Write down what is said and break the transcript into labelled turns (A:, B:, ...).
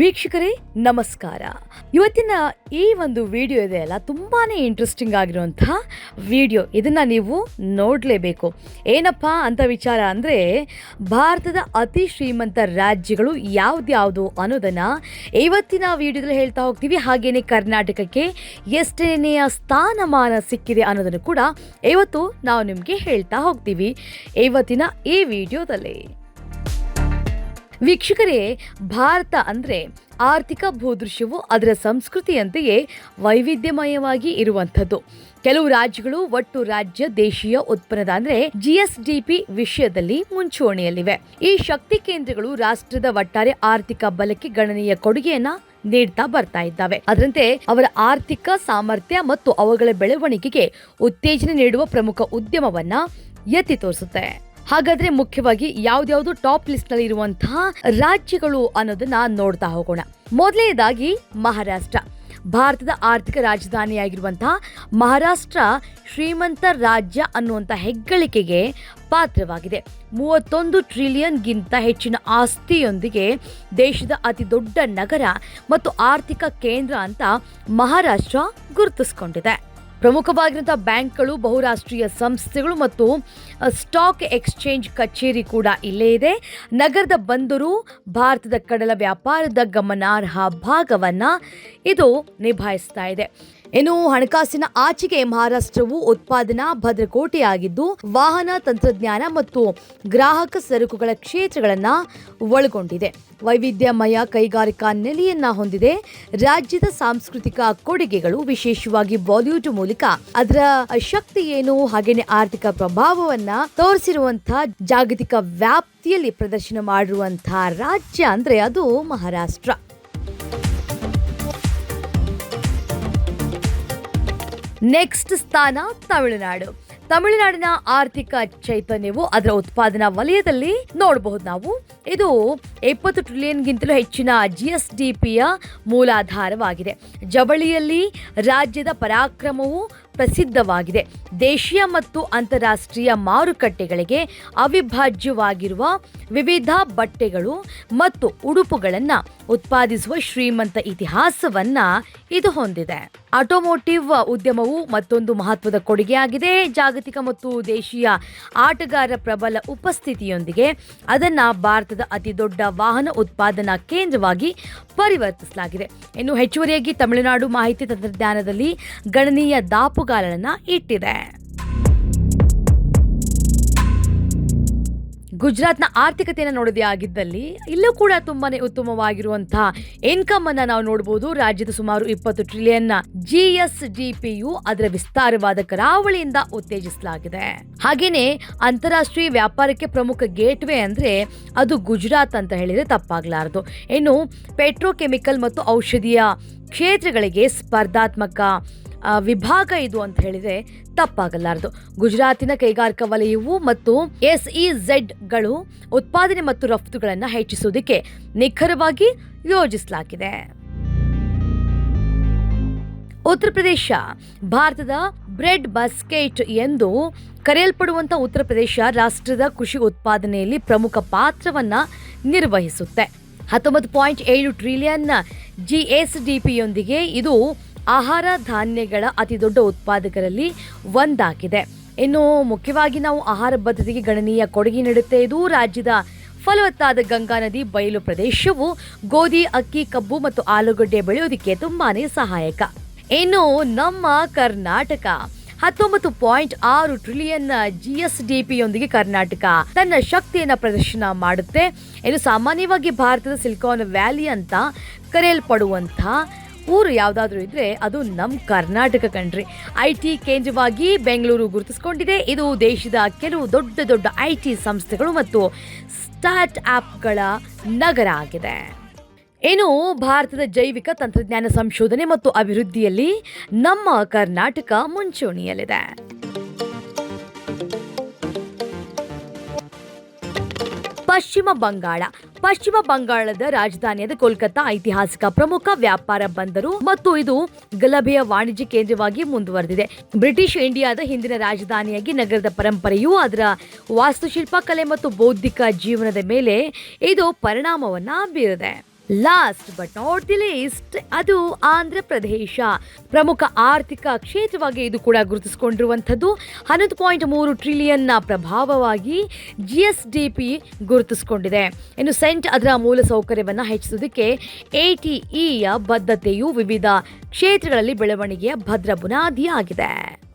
A: ವೀಕ್ಷಕರೇ, ನಮಸ್ಕಾರ. ಇವತ್ತಿನ ಈ ಒಂದು ವಿಡಿಯೋ ಇದೆ ಅಲ್ಲ ತುಂಬಾ ಇಂಟ್ರೆಸ್ಟಿಂಗ್ ಆಗಿರುವಂತಹ ವಿಡಿಯೋ ಇದನ್ನು ನೀವು ನೋಡಲೇಬೇಕು. ಏನಪ್ಪ ಅಂತ ವಿಚಾರ ಅಂದರೆ, ಭಾರತದ ಅತಿ ಶ್ರೀಮಂತ ರಾಜ್ಯಗಳು ಯಾವ್ದ್ಯಾವುದು ಅನ್ನೋದನ್ನು ಇವತ್ತಿನ ವಿಡಿಯೋದಲ್ಲಿ ಹೇಳ್ತಾ ಹೋಗ್ತೀವಿ. ಹಾಗೇನೆ ಕರ್ನಾಟಕಕ್ಕೆ ಎಷ್ಟನೆಯ ಸ್ಥಾನಮಾನ ಸಿಕ್ಕಿದೆ ಅನ್ನೋದನ್ನು ಕೂಡ ಇವತ್ತು ನಾವು ನಿಮಗೆ ಹೇಳ್ತಾ ಹೋಗ್ತೀವಿ. ಇವತ್ತಿನ ಈ ವಿಡಿಯೋದಲ್ಲಿ ವೀಕ್ಷಕರೇ, ಭಾರತ ಅಂದರೆ ಆರ್ಥಿಕ ಭೂದೃಶ್ಯವು ಅದರ ಸಂಸ್ಕೃತಿಯಂತೆಯೇ ವೈವಿಧ್ಯಮಯವಾಗಿ ಇರುವಂಥದ್ದು. ಕೆಲವು ರಾಜ್ಯಗಳು ಒಟ್ಟು ರಾಜ್ಯ ದೇಶೀಯ ಉತ್ಪನ್ನದ ಅಂದರೆ ಜಿಎಸ್ಡಿಪಿ ವಿಷಯದಲ್ಲಿ ಮುಂಚೂಣಿಯಲ್ಲಿವೆ. ಈ ಶಕ್ತಿ ಕೇಂದ್ರಗಳು ರಾಷ್ಟ್ರದ ಒಟ್ಟಾರೆ ಆರ್ಥಿಕ ಬಲಕ್ಕೆ ಗಣನೀಯ ಕೊಡುಗೆಯನ್ನ ನೀಡ್ತಾ ಬರ್ತಾ ಇದ್ದಾವೆ. ಅದರಂತೆ ಅವರ ಆರ್ಥಿಕ ಸಾಮರ್ಥ್ಯ ಮತ್ತು ಅವುಗಳ ಬೆಳವಣಿಗೆಗೆ ಉತ್ತೇಜನ ನೀಡುವ ಪ್ರಮುಖ ಉದ್ಯಮವನ್ನ ಎತ್ತಿ ತೋರಿಸುತ್ತೆ. ಹಾಗಾದ್ರೆ ಮುಖ್ಯವಾಗಿ ಯಾವ್ದ್ಯಾವ್ದು ಟಾಪ್ ಲಿಸ್ಟ್ನಲ್ಲಿ ಇರುವಂತಹ ರಾಜ್ಯಗಳು ಅನ್ನೋದನ್ನ ನೋಡ್ತಾ ಹೋಗೋಣ. ಮೊದಲನೇದಾಗಿ ಮಹಾರಾಷ್ಟ್ರ. ಭಾರತದ ಆರ್ಥಿಕ ರಾಜಧಾನಿಯಾಗಿರುವಂತಹ ಮಹಾರಾಷ್ಟ್ರ ಶ್ರೀಮಂತ ರಾಜ್ಯ ಅನ್ನುವಂಥ ಹೆಗ್ಗಳಿಕೆಗೆ ಪಾತ್ರವಾಗಿದೆ. ಮೂವತ್ತೊಂದು ಟ್ರಿಲಿಯನ್ಗಿಂತ ಹೆಚ್ಚಿನ ಆಸ್ತಿಯೊಂದಿಗೆ ದೇಶದ ಅತಿ ದೊಡ್ಡ ನಗರ ಮತ್ತು ಆರ್ಥಿಕ ಕೇಂದ್ರ ಅಂತ ಮಹಾರಾಷ್ಟ್ರ ಗುರುತಿಸ್ಕೊಂಡಿದೆ. ಪ್ರಮುಖವಾಗಿರುವಂತಹ ಬ್ಯಾಂಕ್ಗಳು, ಬಹುರಾಷ್ಟ್ರೀಯ ಸಂಸ್ಥೆಗಳು ಮತ್ತು ಸ್ಟಾಕ್ ಎಕ್ಸ್ಚೇಂಜ್ ಕಚೇರಿ ಕೂಡ ಇಲ್ಲೇ ಇದೆ. ನಗರದ ಬಂದರು, ಭಾರತದ ಕಡಲ ವ್ಯಾಪಾರದ ಗಮನಾರ್ಹ ಭಾಗವನ್ನು ಇದು ನಿಭಾಯಿಸ್ತಾ ಇದೆ. ಇನ್ನು ಹಣಕಾಸಿನ ಆಚೆಗೆ ಮಹಾರಾಷ್ಟ್ರವು ಉತ್ಪಾದನಾ ಭದ್ರಕೋಟೆಯಾಗಿದ್ದು ವಾಹನ ತಂತ್ರಜ್ಞಾನ ಮತ್ತು ಗ್ರಾಹಕ ಸರಕುಗಳ ಕ್ಷೇತ್ರಗಳನ್ನು ಒಳಗೊಂಡಿದೆ. ವೈವಿಧ್ಯಮಯ ಕೈಗಾರಿಕಾ ನೆಲೆಯನ್ನ ಹೊಂದಿದೆ. ರಾಜ್ಯದ ಸಾಂಸ್ಕೃತಿಕ ಕೊಡುಗೆಗಳು ವಿಶೇಷವಾಗಿ ಬಾಲಿವುಡ್ ಮೂಲಕ ಅದರ ಶಕ್ತಿ ಏನು, ಹಾಗೇನೆ ಆರ್ಥಿಕ ಪ್ರಭಾವವನ್ನ ತೋರಿಸಿರುವಂತಹ ಜಾಗತಿಕ ವ್ಯಾಪ್ತಿಯಲ್ಲಿ ಪ್ರದರ್ಶನ ಮಾಡಿರುವಂತಹ ರಾಜ್ಯ ಅಂದ್ರೆ ಅದು ಮಹಾರಾಷ್ಟ್ರ. ನೆಕ್ಸ್ಟ್ ಸ್ಥಾನ ತಮಿಳುನಾಡು. ತಮಿಳುನಾಡಿನ ಆರ್ಥಿಕ ಚೈತನ್ಯವು ಅದರ ಉತ್ಪಾದನಾ ವಲಯದಲ್ಲಿ ನೋಡಬಹುದು ನಾವು. ಇದು ಇಪ್ಪತ್ತು ಟ್ರಿಲಿಯನ್ಗಿಂತಲೂ ಹೆಚ್ಚಿನ ಜಿ ಎಸ್ ಡಿ ಪಿಯ ಮೂಲಾಧಾರವಾಗಿದೆ. ಜವಳಿಯಲ್ಲಿ ರಾಜ್ಯದ ಪರಾಕ್ರಮವು ಪ್ರಸಿದ್ಧವಾಗಿದೆ. ದೇಶೀಯ ಮತ್ತು ಅಂತಾರಾಷ್ಟ್ರೀಯ ಮಾರುಕಟ್ಟೆಗಳಿಗೆ ಅವಿಭಾಜ್ಯವಾಗಿರುವ ವಿವಿಧ ಬಟ್ಟೆಗಳು ಮತ್ತು ಉಡುಪುಗಳನ್ನು ಉತ್ಪಾದಿಸುವ ಶ್ರೀಮಂತ ಇತಿಹಾಸವನ್ನು ಇದು ಹೊಂದಿದೆ. ಆಟೋಮೋಟಿವ್ ಉದ್ಯಮವು ಮತ್ತೊಂದು ಮಹತ್ವದ ಕೊಡುಗೆಯಾಗಿದೆ. ಜಾಗತಿಕ ಮತ್ತು ದೇಶೀಯ ಆಟಗಾರರ ಪ್ರಬಲ ಉಪಸ್ಥಿತಿಯೊಂದಿಗೆ ಅದನ್ನು ಭಾರತದ ಅತಿ ದೊಡ್ಡ ವಾಹನ ಉತ್ಪಾದನಾ ಕೇಂದ್ರವಾಗಿ ಪರಿವರ್ತಿಸಲಾಗಿದೆ. ಇನ್ನು ಹೆಚ್ಚುವರಿಯಾಗಿ ತಮಿಳುನಾಡು ಮಾಹಿತಿ ತಂತ್ರಜ್ಞಾನದಲ್ಲಿ ಗಣನೀಯ ದಾಪುಗಾಲನ್ನು ಇಟ್ಟಿದೆ. ಗುಜರಾತ್ನ ಆರ್ಥಿಕತೆಯನ್ನು ನೋಡೋದೇ ಆಗಿದ್ದಲ್ಲಿ ಇಲ್ಲೂ ಕೂಡ ತುಂಬಾನೇ ಉತ್ತಮವಾಗಿರುವಂತಹ ಇನ್ಕಮ್ ಅನ್ನ ನಾವು ನೋಡಬಹುದು ರಾಜ್ಯದ ಸುಮಾರು ಇಪ್ಪತ್ತು ಟ್ರಿಲಿಯನ್ ಜಿ ಎಸ್ ಡಿ ಅದರ ವಿಸ್ತಾರವಾದ ಕರಾವಳಿಯಿಂದ ಉತ್ತೇಜಿಸಲಾಗಿದೆ. ಹಾಗೇನೆ ಅಂತಾರಾಷ್ಟ್ರೀಯ ವ್ಯಾಪಾರಕ್ಕೆ ಪ್ರಮುಖ ಗೇಟ್ವೇ ಅಂದ್ರೆ ಅದು ಗುಜರಾತ್ ಅಂತ ಹೇಳಿದ್ರೆ ತಪ್ಪಾಗಲಾರದು. ಇನ್ನು ಪೆಟ್ರೋಕೆಮಿಕಲ್ ಮತ್ತು ಔಷಧಿಯ ಕ್ಷೇತ್ರಗಳಿಗೆ ಸ್ಪರ್ಧಾತ್ಮಕ ವಿಭಾಗ ಇದು ಅಂತ ಹೇಳಿದ್ರೆ ತಪ್ಪಾಗಲಾರದು. ಗುಜರಾತಿನ ಕೈಗಾರಿಕಾ ವಲಯವು ಮತ್ತು ಎಸ್ ಇ ಗಳು ಉತ್ಪಾದನೆ ಮತ್ತು ರಫ್ತುಗಳನ್ನು ಹೆಚ್ಚಿಸುವುದಕ್ಕೆ ನಿಖರವಾಗಿ ಯೋಜಿಸಲಾಗಿದೆ. ಉತ್ತರ ಪ್ರದೇಶ, ಭಾರತದ ಬ್ರೆಡ್ ಬಾಸ್ಕೆಟ್ ಎಂದು ಕರೆಯಲ್ಪಡುವಂಥ ಉತ್ತರ ಪ್ರದೇಶ ರಾಷ್ಟ್ರದ ಕೃಷಿ ಉತ್ಪಾದನೆಯಲ್ಲಿ ಪ್ರಮುಖ ಪಾತ್ರವನ್ನು ನಿರ್ವಹಿಸುತ್ತೆ. ಹತ್ತೊಂಬತ್ತು ಪಾಯಿಂಟ್ ಏಳು ಟ್ರಿಲಿಯನ್ ಜಿ ಎಸ್ ಡಿ ಪಿಯೊಂದಿಗೆ ಇದು ಆಹಾರ ಧಾನ್ಯಗಳ ಅತಿ ದೊಡ್ಡ ಉತ್ಪಾದಕರಲ್ಲಿ ಒಂದಾಗಿದೆ. ಇನ್ನು ಮುಖ್ಯವಾಗಿ ನಾವು ಆಹಾರ ಭದ್ರತೆಗೆ ಗಣನೀಯ ಕೊಡುಗೆ ನೀಡುತ್ತೆ. ಇದು ರಾಜ್ಯದ ಫಲವತ್ತಾದ ಗಂಗಾ ನದಿ ಬಯಲು ಪ್ರದೇಶವು ಗೋಧಿ, ಅಕ್ಕಿ, ಕಬ್ಬು ಮತ್ತು ಆಲೂಗಡ್ಡೆ ಬೆಳೆಯೋದಕ್ಕೆ ತುಂಬಾನೇ ಸಹಾಯಕ. ಇನ್ನು ನಮ್ಮ ಕರ್ನಾಟಕ ಹತ್ತೊಂಬತ್ತು ಪಾಯಿಂಟ್ ಆರು ಟ್ರಿಲಿಯನ್ ಜಿ ಎಸ್ ಡಿ ಪಿಯೊಂದಿಗೆ ಕರ್ನಾಟಕ ತನ್ನ ಶಕ್ತಿಯನ್ನು ಪ್ರದರ್ಶನ ಮಾಡುತ್ತೆ. ಇನ್ನು ಸಾಮಾನ್ಯವಾಗಿ ಭಾರತದ ಸಿಲಿಕಾನ್ ವ್ಯಾಲಿ ಅಂತ ಕರೆಯಲ್ಪಡುವಂಥ ಊರು ಯಾವುದಾದ್ರೂ ಇದ್ರೆ ಅದು ನಮ್ಮ ಕರ್ನಾಟಕ ಕಂಟ್ರಿ ಐ ಟಿ ಕೇಂದ್ರವಾಗಿ ಬೆಂಗಳೂರು ಗುರುತಿಸಿಕೊಂಡಿದೆ. ಇದು ದೇಶದ ಕೆಲವು ದೊಡ್ಡ ದೊಡ್ಡ ಐ ಟಿ ಸಂಸ್ಥೆಗಳು ಮತ್ತು ಸ್ಟಾರ್ಟ್ ಆಪ್ಗಳ ನಗರ ಆಗಿದೆ. ಏನು, ಭಾರತದ ಜೈವಿಕ ತಂತ್ರಜ್ಞಾನ ಸಂಶೋಧನೆ ಮತ್ತು ಅಭಿವೃದ್ಧಿಯಲ್ಲಿ ನಮ್ಮ ಕರ್ನಾಟಕ ಮುಂಚೂಣಿಯಲ್ಲಿದೆ. ಪಶ್ಚಿಮ ಬಂಗಾಳ. ಪಶ್ಚಿಮ ಬಂಗಾಳದ ರಾಜಧಾನಿಯಾದ ಕೋಲ್ಕತ್ತಾ ಐತಿಹಾಸಿಕ ಪ್ರಮುಖ ವ್ಯಾಪಾರ ಬಂದರು ಮತ್ತು ಇದು ಗಲಭೆಯ ವಾಣಿಜ್ಯ ಕೇಂದ್ರವಾಗಿ ಮುಂದುವರೆದಿದೆ. ಬ್ರಿಟಿಷ್ ಇಂಡಿಯಾದ ಹಿಂದಿನ ರಾಜಧಾನಿಯಾಗಿ ನಗರದ ಪರಂಪರೆಯು ಅದರ ವಾಸ್ತುಶಿಲ್ಪ, ಕಲೆ ಮತ್ತು ಬೌದ್ಧಿಕ ಜೀವನದ ಮೇಲೆ ಇದು ಪರಿಣಾಮವನ್ನ ಬೀರಿದೆ. Last but not the least ಅದು ಆಂಧ್ರ ಪ್ರದೇಶ. ಪ್ರಮುಖ ಆರ್ಥಿಕ ಕ್ಷೇತ್ರವಾಗಿ ಇದು ಕೂಡ ಗುರುತಿಸಿಕೊಂಡಿರುವಂಥದ್ದು. ಹನ್ನೊಂದು ಪಾಯಿಂಟ್ ಮೂರು ಟ್ರಿಲಿಯನ್ನ ಪ್ರಭಾವವಾಗಿ ಜಿ ಎಸ್ ಡಿ ಪಿ ಗುರುತಿಸಿಕೊಂಡಿದೆ. ಇನ್ನು ಸೆಂಟ್ ಅದರ ಮೂಲ ಸೌಕರ್ಯವನ್ನು ಹೆಚ್ಚಿಸುವುದಕ್ಕೆ ಯ ಬದ್ಧತೆಯು ವಿವಿಧ ಕ್ಷೇತ್ರಗಳಲ್ಲಿ ಬೆಳವಣಿಗೆಯ ಭದ್ರ ಬುನಾದಿಯಾಗಿದೆ